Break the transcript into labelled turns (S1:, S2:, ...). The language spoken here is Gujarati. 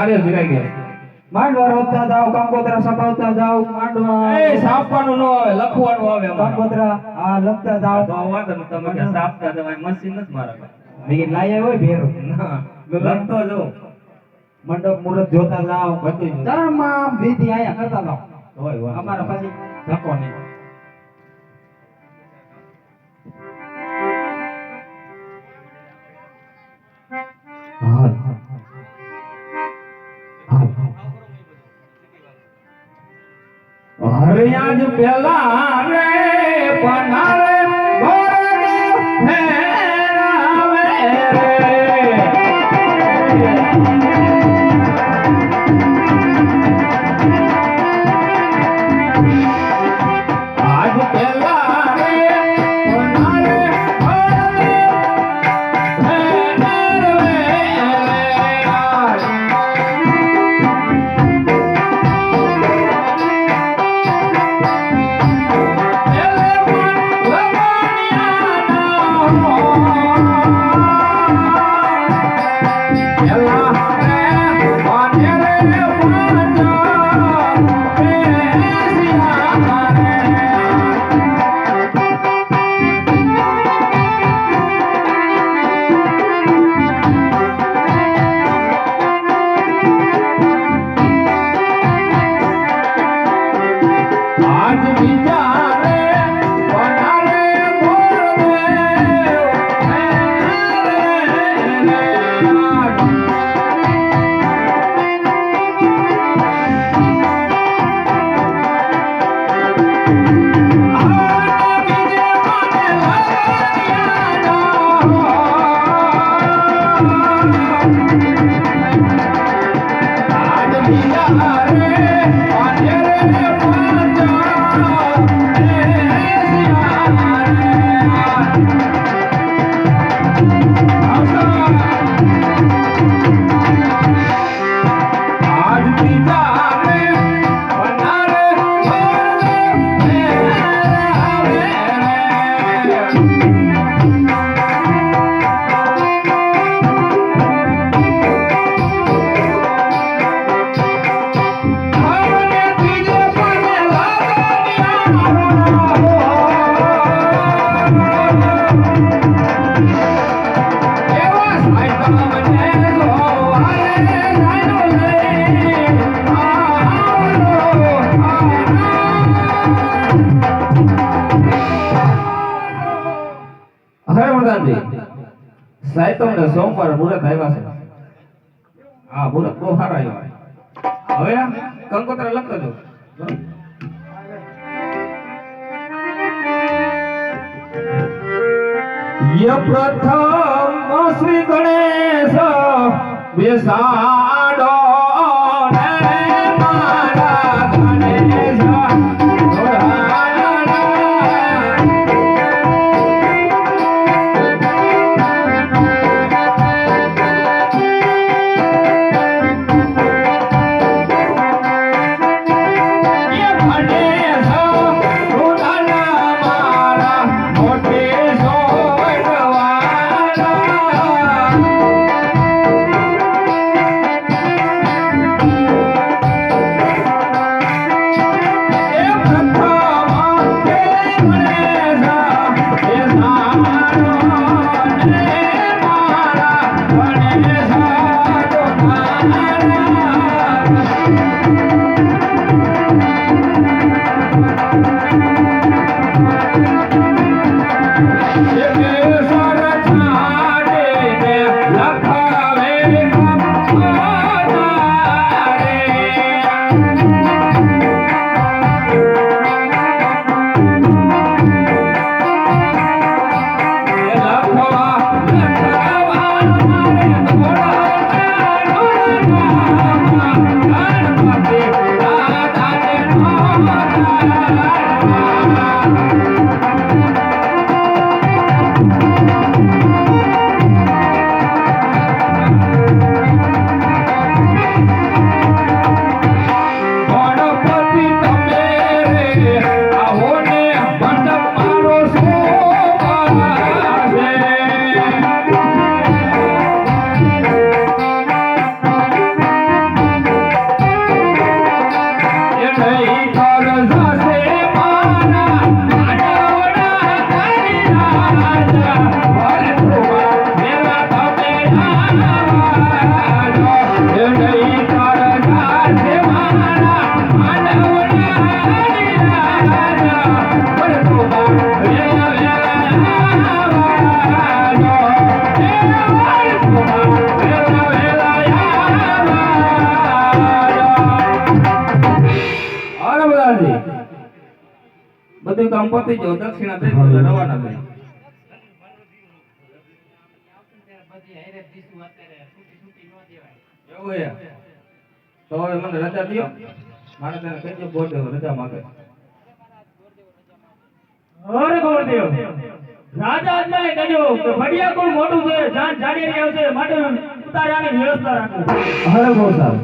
S1: હારે જીરાઈ ગયા.
S2: માંડવા રોતા જાવ કંકોત્રા સપાવતા જાવ માંડવા.
S1: એ સાપવાનું ન આવે લખવાનું આવે
S2: કંકોત્રા આ લખતા જાવ
S1: તો વાંધો તમે કે સાપતા તમારી મશીન જ મારા.
S2: મેં લાયા હોય ભેરો.
S1: લખતો જો
S2: મંડપ મુરત જોતા જાઓ
S1: બધું.
S2: તમામ વિધિ આયા કરતા જાવ
S1: હોય, હોય
S2: અમારા પછી ધક્કો નહીં.
S1: હાલ. હાલ. અરે Thank you. સાહેબ, તમને સોમવાર મુહૂર્ત આવ્યા છે. હા મુહૂર્ત બહુ સારા આવ્યા હવે કંકોત્રા લખતો ય પ્રથમ શ્રી ગણેશ બેસાડો રે મારા ગણેશ Yeah, yeah. બધું કામ પતી જાવ દક્ષિણા થઈ રવાના થઈ એવું છે તો હવે મને રજા દ્યો મારે તને કહેજો બોર્ડ રજા માંગે.
S3: અરે ગોરદેવ રાજા આજ્ઞાએ કહ્યું કે ફડિયા કોઈ મોટું છે જાન જાડી આવશે માટે ઉતાર્યાની વ્યવસ્થા રાખો.
S2: હરે ગોસાલ